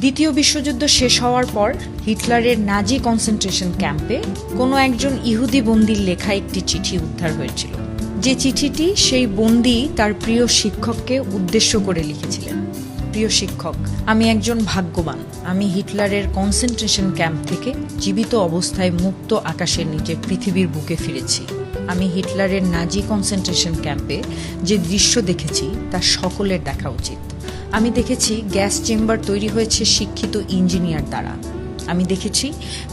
দ্বিতীয় বিশ্বযুদ্ধ শেষ হওয়ার পর হিটলারের নাজি কনসেন্ট্রেশন ক্যাম্পে কোনো একজন ইহুদি বন্দির লেখা একটি চিঠি উদ্ধার হয়েছিল। যে চিঠিটি সেই বন্দি তার প্রিয় শিক্ষককে উদ্দেশ্য করে লিখেছিলেন। প্রিয় শিক্ষক, আমি একজন ভাগ্যবান। আমি হিটলারের কনসেন্ট্রেশন ক্যাম্প থেকে জীবিত অবস্থায় মুক্ত আকাশের নিচে পৃথিবীর বুকে ফিরেছি। আমি হিটলারের নাজি কনসেন্ট্রেশন ক্যাম্পে যে দৃশ্য দেখেছি তা সকলের দেখা উচিত। আমি দেখেছি গ্যাস চেম্বার তৈরি হয়েছে শিক্ষিত ইঞ্জিনিয়ার দ্বারা। আমি দেখেছি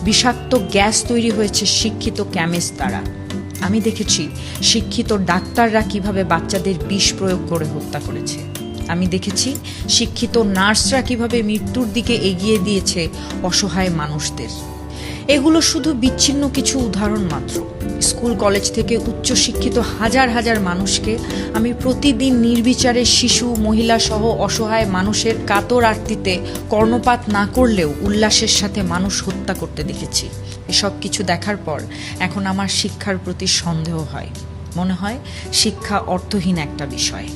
বিষাক্ত গ্যাস তৈরি হয়েছে শিক্ষিত ক্যামিস্ট দ্বারা। আমি দেখেছি শিক্ষিত ডাক্তাররা কীভাবে বাচ্চাদের বিষ প্রয়োগ করে হত্যা করেছে। আমি দেখেছি শিক্ষিত নার্সরা কীভাবে মৃত্যুর দিকে এগিয়ে দিয়েছে অসহায় মানুষদের। এগুলো শুধু বিচ্ছিন্ন কিছু উদাহরণ মাত্র। স্কুল, কলেজ থেকে উচ্চশিক্ষিত হাজার হাজার মানুষকে আমি প্রতিদিন নির্বিচারে শিশু, মহিলা সহ অসহায় মানুষের কাতর আরতিতে কর্ণপাত না করলেও উল্লাসের সাথে মানুষ হত্যা করতে দেখেছি। এসব কিছু দেখার পর এখন আমার শিক্ষার প্রতি সন্দেহ হয়। মনে হয় শিক্ষা অর্থহীন একটা বিষয়।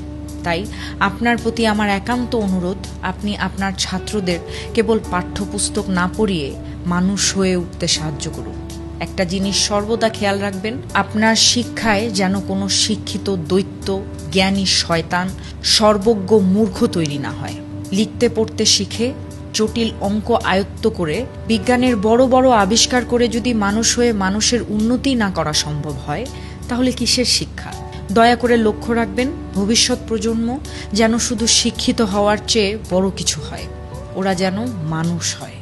তাই আপনার প্রতি আমার একান্ত অনুরোধ, আপনি আপনার ছাত্রদের কেবল পাঠ্যপুস্তক না পড়িয়ে মানুষ হয়ে উঠতে সাহায্য করুন। একটা জিনিস সর্বদা খেয়াল রাখবেন, আপনার শিক্ষায় যেন কোনো শিক্ষিত, দৈত্য, জ্ঞানী শয়তান, সর্বজ্ঞ মূর্খ তৈরি না হয়। লিখতে পড়তে শিখে, জটিল অঙ্ক আয়ত্ত করে, বিজ্ঞানের বড় বড় আবিষ্কার করে যদি মানুষ হয়ে মানুষের উন্নতি না করা সম্ভব হয়, তাহলে কিসের শিক্ষা? দয়া করে লক্ষ্য রাখবেন, ভবিষ্যৎ প্রজন্ম যেন শুধু শিক্ষিত হওয়ার চেয়ে বড় কিছু হয়। ওরা যেন মানুষ হয়।